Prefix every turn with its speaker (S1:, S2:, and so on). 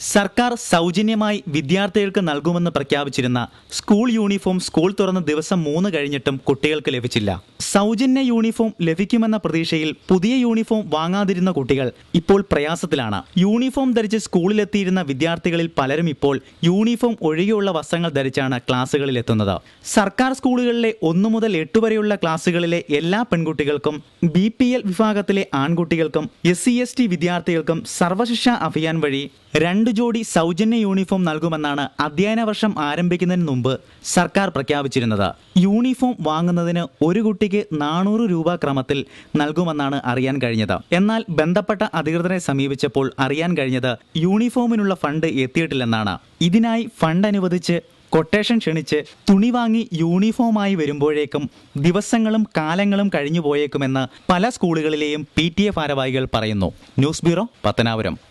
S1: സർക്കാർ സൗജന്യമായി വിദ്യാർത്ഥികൾക്ക് നൽകുമെന്ന് പ്രഖ്യാപിച്ചിരുന്ന സ്കൂൾ യൂണിഫോം സ്കൂൾ തുറന്ന ദിവസം മൂന്ന് കഴിഞ്ഞിട്ടും കുട്ടികൾക്ക് ലഭിച്ചില്ല. സൗജന്യ യൂണിഫോം ലഭിക്കുമെന്ന പ്രതീക്ഷയിൽ പുതിയ യൂണിഫോം വാങ്ങാതിരുന്ന കുട്ടികൾ ഇപ്പോൾ പ്രയാസത്തിലാണ്. യൂണിഫോം ധരിച്ച് സ്കൂളിലെത്തിയിരുന്ന വിദ്യാർത്ഥികളിൽ പലരും ഇപ്പോൾ യൂണിഫോം ഒഴികെയുള്ള വസ്ത്രങ്ങൾ ധരിച്ചാണ് ക്ലാസ്സുകളിൽ എത്തുന്നത് സർക്കാർ സ്കൂളുകളിലെ ഒന്നു മുതൽ എട്ട് വരെയുള്ള ക്ലാസ്സുകളിലെ എല്ലാ പെൺകുട്ടികൾക്കും ബി പി എൽ വിഭാഗത്തിലെ ആൺകുട്ടികൾക്കും എസ് സി എസ് ടി വിദ്യാർത്ഥികൾക്കും സർവശിക്ഷ അഭിയാൻ വഴി രണ്ട് ജോഡി സൗജന്യ യൂണിഫോം നൽകുമെന്നാണ് അധ്യയന വർഷം ആരംഭിക്കുന്നതിന് മുമ്പ് സർക്കാർ പ്രഖ്യാപിച്ചിരുന്നത്. യൂണിഫോം വാങ്ങുന്നതിന് ഒരു കുട്ടിക്ക് നാനൂറ് രൂപ ക്രമത്തിൽ നൽകുമെന്നാണ് അറിയാൻ കഴിഞ്ഞത്. എന്നാൽ ബന്ധപ്പെട്ട അധികൃതരെ സമീപിച്ചപ്പോൾ അറിയാൻ കഴിഞ്ഞത് യൂണിഫോമിനുള്ള ഫണ്ട് എത്തിയിട്ടില്ലെന്നാണ്. ഇതിനായി ഫണ്ട് അനുവദിച്ച് കൊട്ടേഷൻ ക്ഷണിച്ച് തുണി വാങ്ങി യൂണിഫോമായി വരുമ്പോഴേക്കും ദിവസങ്ങളും കാലങ്ങളും കഴിഞ്ഞു പോയേക്കുമെന്ന് പല സ്കൂളുകളിലെയും പി ടി എ ഭാരവാഹികൾ പറയുന്നു. News bureau Pathanapuram.